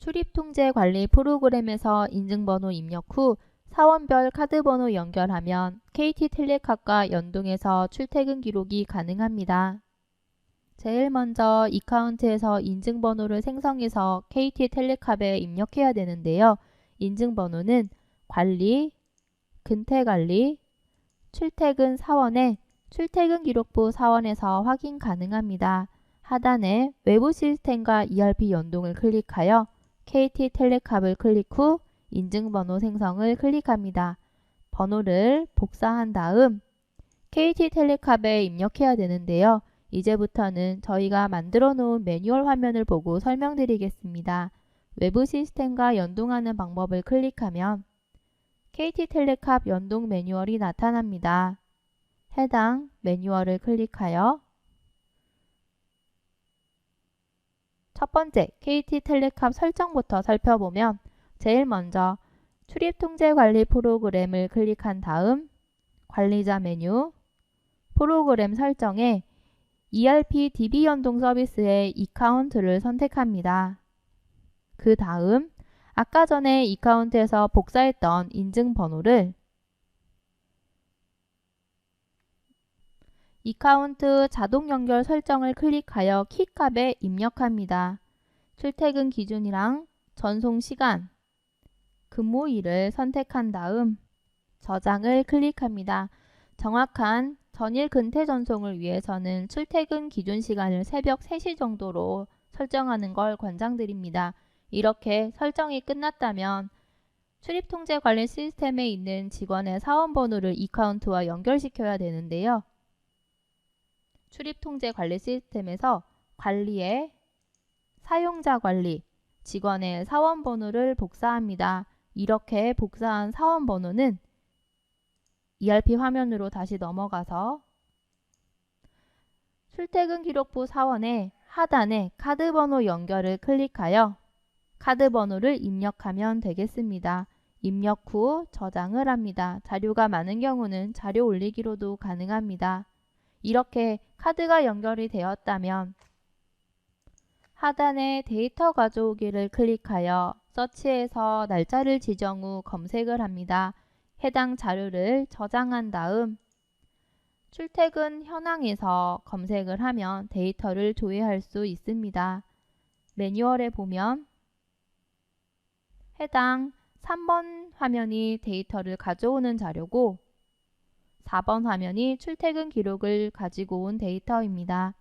출입통제 관리 프로그램에서 인증번호 입력 후 사원별 카드번호 연결하면 KT텔레캅과 연동해서 출퇴근 기록이 가능합니다. 제일 먼저 이카운트에서 인증번호를 생성해서 KT텔레캅에 입력해야 되는데요. 인증번호는 관리, 근태관리, 출퇴근 사원에 출퇴근 기록부 사원에서 확인 가능합니다. 하단에 외부 시스템과 ERP 연동을 클릭하여 KT텔레캅을 클릭 후 인증번호 생성을 클릭합니다. 번호를 복사한 다음 KT텔레캅에 입력해야 되는데요. 이제부터는 저희가 만들어 놓은 매뉴얼 화면을 보고 설명드리겠습니다. 외부 시스템과 연동하는 방법을 클릭하면 KT텔레캅 연동 매뉴얼이 나타납니다. 해당 매뉴얼을 클릭하여 첫 번째 KT텔레캅 설정부터 살펴보면 제일 먼저 출입 통제 관리 프로그램을 클릭한 다음 관리자 메뉴 프로그램 설정에 ERP DB 연동 서비스의 이카운트를 선택합니다. 그 다음 아까 전에 이카운트에서 복사했던 인증 번호를 이카운트 자동 연결 설정을 클릭하여 키값에 입력합니다. 출퇴근 기준이랑 전송 시간, 근무일을 선택한 다음 저장을 클릭합니다. 정확한 전일 근태 전송을 위해서는 출퇴근 기준 시간을 새벽 3시 정도로 설정하는 걸 권장드립니다. 이렇게 설정이 끝났다면 출입통제 관리 시스템에 있는 직원의 사원번호를 이카운트와 연결시켜야 되는데요. 출입 통제 관리 시스템에서 관리에 사용자 관리, 직원의 사원 번호를 복사합니다. 이렇게 복사한 사원 번호는 ERP 화면으로 다시 넘어가서 출퇴근 기록부 사원의 하단에 카드 번호 연결을 클릭하여 카드 번호를 입력하면 되겠습니다. 입력 후 저장을 합니다. 자료가 많은 경우는 자료 올리기로도 가능합니다. 이렇게 카드가 연결이 되었다면 하단에 데이터 가져오기를 클릭하여 서치에서 날짜를 지정 후 검색을 합니다. 해당 자료를 저장한 다음 출퇴근 현황에서 검색을 하면 데이터를 조회할 수 있습니다. 매뉴얼에 보면 해당 3번 화면이 데이터를 가져오는 자료고 4번 화면이 출퇴근 기록을 가지고 온 데이터입니다.